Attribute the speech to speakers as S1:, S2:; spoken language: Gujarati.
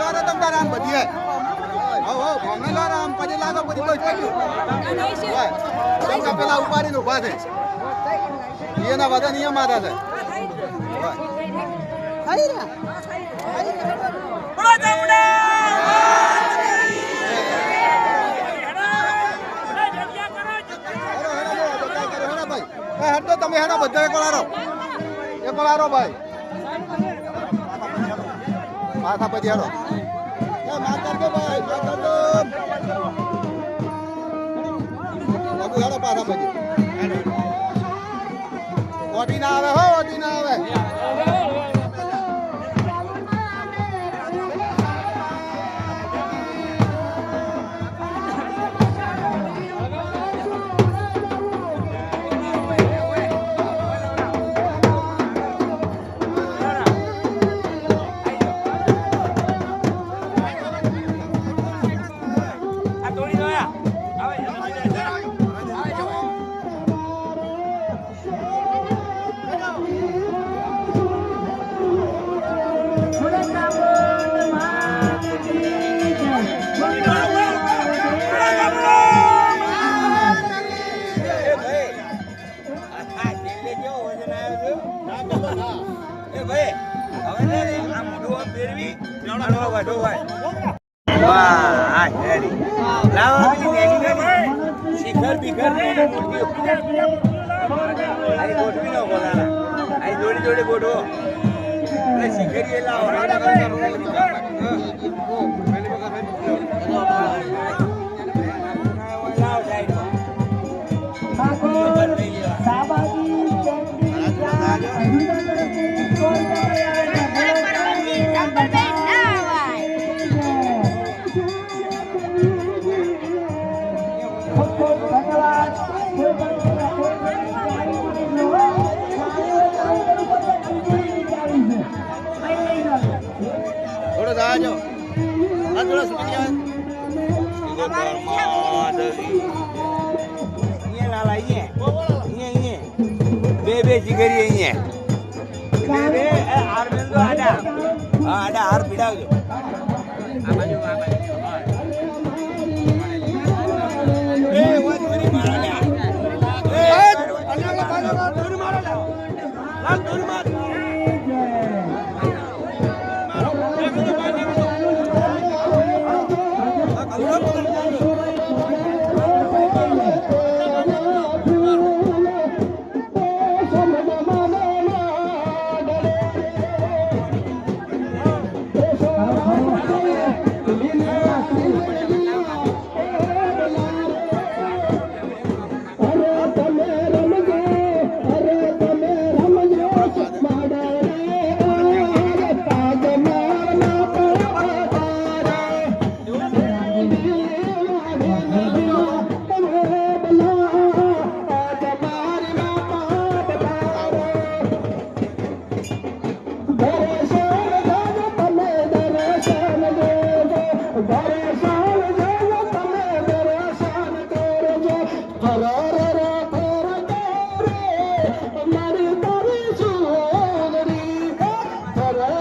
S1: લો આમ બધી હવ હવ ભોમે આમ પછી લાગો પછી કોઈ ઉપાડીને ઊભા છે. એના બધા નિયમ મારા છે. ખાઈ રહ્યા ખાઈ રહ્યા હેડો તમે હેડો બધા એક વાળો ભાઈ. માથા પછી એ માથા પાછા પછી
S2: શિખર બિખર જોડે ગોઠવો એટલે શિખરી એટલે બે બે શિખરી અહીંયા બે બે હાર દો આડા આડા હાર પીડાવજો આ બાજુ આ બાજુ. para